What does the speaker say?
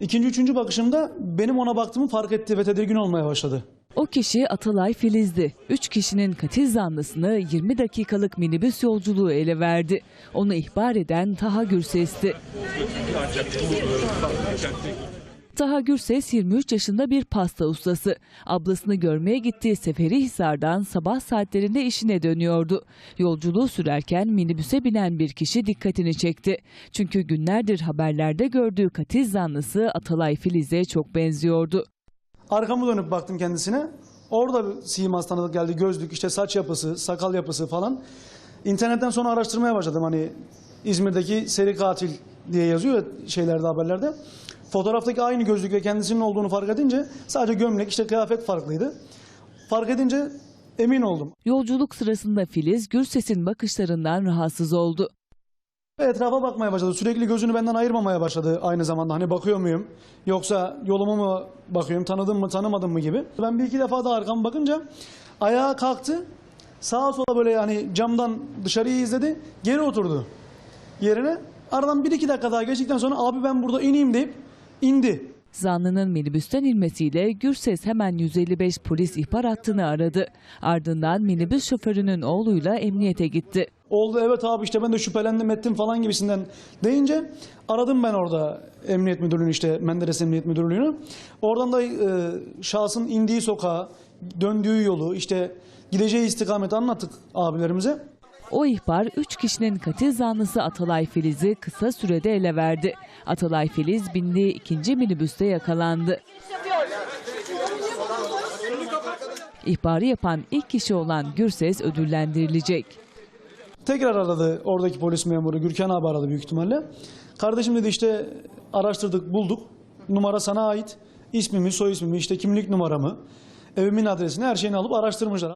İkinci, üçüncü bakışımda benim ona baktığımı fark etti ve tedirgin olmaya başladı. O kişi Atalay Filiz'di. Üç kişinin katil zanlısını 20 dakikalık minibüs yolculuğu ele verdi. Onu ihbar eden Taha Gürses'ti. Taha Gürses 23 yaşında bir pasta ustası. Ablasını görmeye gittiği Seferihisar'dan sabah saatlerinde işine dönüyordu. Yolculuğu sürerken minibüse binen bir kişi dikkatini çekti. Çünkü günlerdir haberlerde gördüğü katil zanlısı Atalay Filiz'e çok benziyordu. Arkamı dönüp baktım kendisine. Orada bir simas tanıdık geldi. Gözlük, işte saç yapısı, sakal yapısı falan. İnternetten sonra araştırmaya başladım. Hani İzmir'deki seri katil diye yazıyor ya şeylerde haberlerde. Fotoğraftaki aynı gözlükle kendisinin olduğunu fark edince sadece gömlek işte kıyafet farklıydı. Fark edince emin oldum. Yolculuk sırasında Filiz Gürses'in bakışlarından rahatsız oldu. Ve Etrafa bakmaya başladı. Sürekli gözünü benden ayırmamaya başladı aynı zamanda. Hani bakıyor muyum? Yoksa yoluma mı bakıyorum? Tanıdım mı, tanımadım mı gibi. Ben bir iki defa da arkama bakınca ayağa kalktı. Sağa sola böyle yani camdan dışarıyı izledi. Geri oturdu yerine. Aradan bir iki dakika daha geçtikten sonra abi ben burada ineyim deyip indi. Zanlının minibüsten inmesiyle Gürses hemen 155 polis ihbar hattını aradı. Ardından minibüs şoförünün oğluyla emniyete gitti. Oldu evet abi işte ben de şüphelendim ettim falan gibisinden deyince aradım ben orada emniyet müdürlüğünü işte Menderes Emniyet Müdürlüğü'nü. Oradan da e, şahsın indiği sokağı, döndüğü yolu işte gideceği istikameti anlattık abilerimize. O ihbar 3 kişinin katil zanlısı Atalay Filiz'i kısa sürede ele verdi. Atalay Filiz bindiği ikinci minibüste yakalandı. İhbarı yapan ilk kişi olan Gürses ödüllendirilecek. Tekrar aradı oradaki polis memuru Gürkan abi aradı büyük ihtimalle. Kardeşim dedi işte araştırdık bulduk. Numara sana ait. İsmimi, soy ismimi, işte kimlik numaramı, evimin adresini her şeyini alıp araştırmışlar.